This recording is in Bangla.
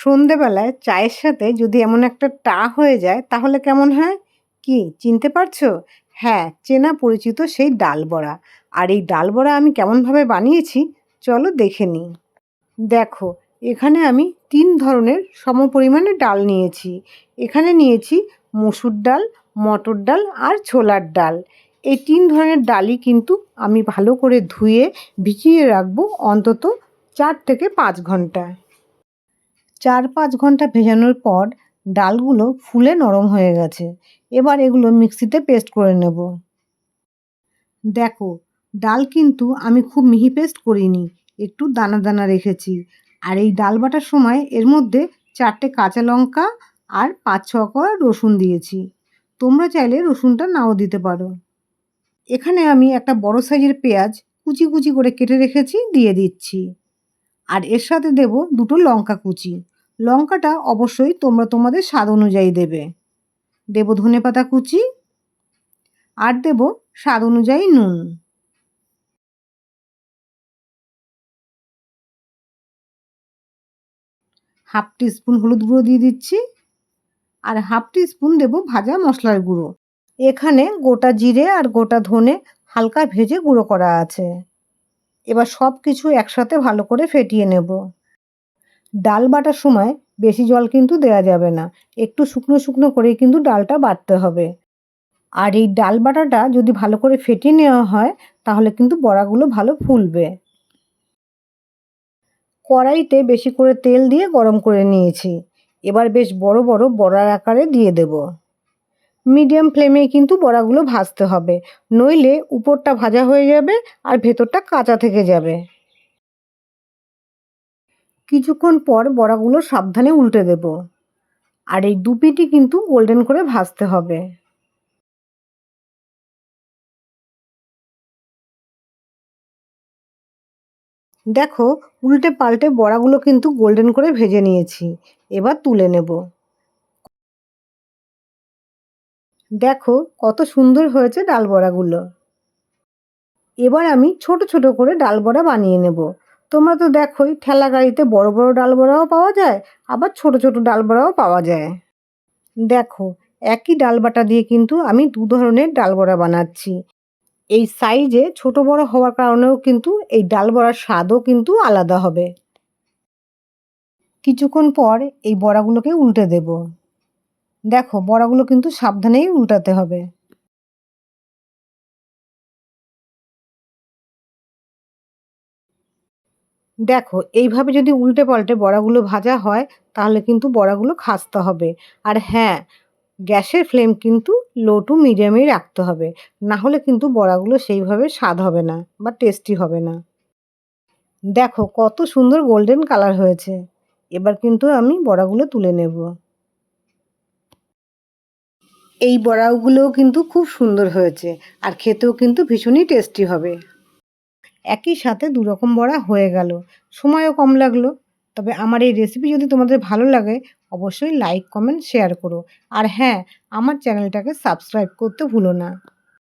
সন্ধেবেলায় চায়ের সাথে যদি এমন একটা টা হয়ে যায়, তাহলে কেমন হয়? কি, চিনতে পারছ? হ্যাঁ চেনা পরিচিত সেই ডাল বড়া আর এই ডাল বড়া আমি কেমনভাবে বানিয়েছি, চলো দেখে নিই। দেখো, এখানে আমি তিন ধরনের সমপরিমাণে ডাল নিয়েছি। এখানে নিয়েছি মসুর ডাল, মটর ডাল আর ছোলার ডাল। এই তিন ধরনের ডালই কিন্তু আমি ভালো করে ধুয়ে, ভিজিয়ে রাখব অন্তত চার থেকে পাঁচ ঘণ্টা। চার পাঁচ ঘণ্টা ভেজানোর পর ডালগুলো ফুলে নরম হয়ে গেছে। এবার এগুলো মিক্সিতে পেস্ট করে নেব। দেখো, ডাল কিন্তু আমি খুব মিহি পেস্ট করিনি, একটু দানা দানা রেখেছি। আর এই ডাল বাটার সময় এর মধ্যে চারটে কাঁচা লঙ্কা আর পাঁচ ছ কড়া রসুন দিয়েছি। তোমরা চাইলে রসুনটা নাও দিতে পারো। এখানে আমি একটা বড় সাইজের পেঁয়াজ কুচি কুচি করে কেটে রেখেছি, দিয়ে দিচ্ছি। আর এর সাথে দেব দুটো লঙ্কা কুচি। লঙ্কাটা অবশ্যই তোমরা তোমাদের স্বাদ অনুযায়ী দেবে। দেব ধনে পাতা কুচি আর দেব স্বাদ অনুযায়ী নুন। হাফ স্পুন হলুদ গুঁড়ো দিয়ে দিচ্ছি আর হাফ স্পুন দেব ভাজা মশলার গুঁড়ো। এখানে গোটা জিরে আর গোটা ধনে হালকা ভেজে গুঁড়ো করা আছে। এবার সব কিছু একসাথে ভালো করে ফেটিয়ে নেব। ডাল বাটার সময় বেশি জল কিন্তু দেওয়া যাবে না। একটু শুকনো শুকনো করে কিন্তু ডালটা বাটতে হবে। আর এই ডাল বাটাটা যদি ভালো করে ফেটিয়ে নেওয়া হয়, তাহলে কিন্তু বড়াগুলো ভালো ফুলবে। কড়াইতে বেশি করে তেল দিয়ে গরম করে নিয়েছি। এবার বেশ বড় বড় বড়ার আকারে দিয়ে দেব। মিডিয়াম ফ্লেমে কিন্তু বড়াগুলো ভাজতে হবে। নইলে উপরটা ভাজা হয়ে যাবে আর ভেতরটা কাঁচা থেকে যাবে। কিছুক্ষণ পর বড়াগুলো সাবধানে উল্টে দেব। আর এই দু পিটি কিন্তু গোল্ডেন করে ভাজতে হবে। দেখো উল্টে পাল্টে বড়াগুলো কিন্তু গোল্ডেন করে ভেজে নিয়েছি। এবার তুলে নেব। দেখো কত সুন্দর হয়েছে ডাল বড়াগুলো এবার আমি ছোট ছোট করে ডাল বড়া বানিয়ে নেব। তোমরা তো দেখোই ঠেলা গাড়িতে বড় বড় ডাল বড়াও পাওয়া যায়, আবার ছোট ছোট ডাল বড়াও পাওয়া যায়। দেখো, একই ডাল বাটা দিয়ে কিন্তু আমি দু ধরনের ডাল বড়া বানাচ্ছি। এই সাইজে ছোট বড় হওয়ার কারণেও কিন্তু এই ডাল বড়ার স্বাদও কিন্তু আলাদা হবে। কিছুক্ষণ পর এই বড়াগুলোকে উল্টে দেব। দেখো, বড়াগুলো কিন্তু সাবধানেই উল্টাতে হবে। দেখো, এইভাবে যদি উল্টে পাল্টে বড়াগুলো ভাজা হয়, তাহলে কিন্তু বড়াগুলো খাসতে হবে। আর হ্যাঁ গ্যাসের ফ্লেম কিন্তু লো টু মিডিয়ামেই রাখতে হবে। না হলে কিন্তু বড়াগুলো সেইভাবে স্বাদ হবে না বা টেস্টি হবে না। দেখো, কত সুন্দর গোল্ডেন কালার হয়েছে। এবার কিন্তু আমি বড়াগুলো তুলে নেব। এই বড়াগুলোও কিন্তু খুব সুন্দর হয়েছে আর খেতেও কিন্তু ভীষণই টেস্টি হবে। একই সাথে দুরকম বড়া হয়ে গেল, সময়ও কম লাগল। তবে আমার এই রেসিপি যদি তোমাদের ভালো লাগে, অবশ্যই লাইক কমেন্ট শেয়ার করো। আর হ্যাঁ আমার চ্যানেলটাকে সাবস্ক্রাইব করতে ভুলো না।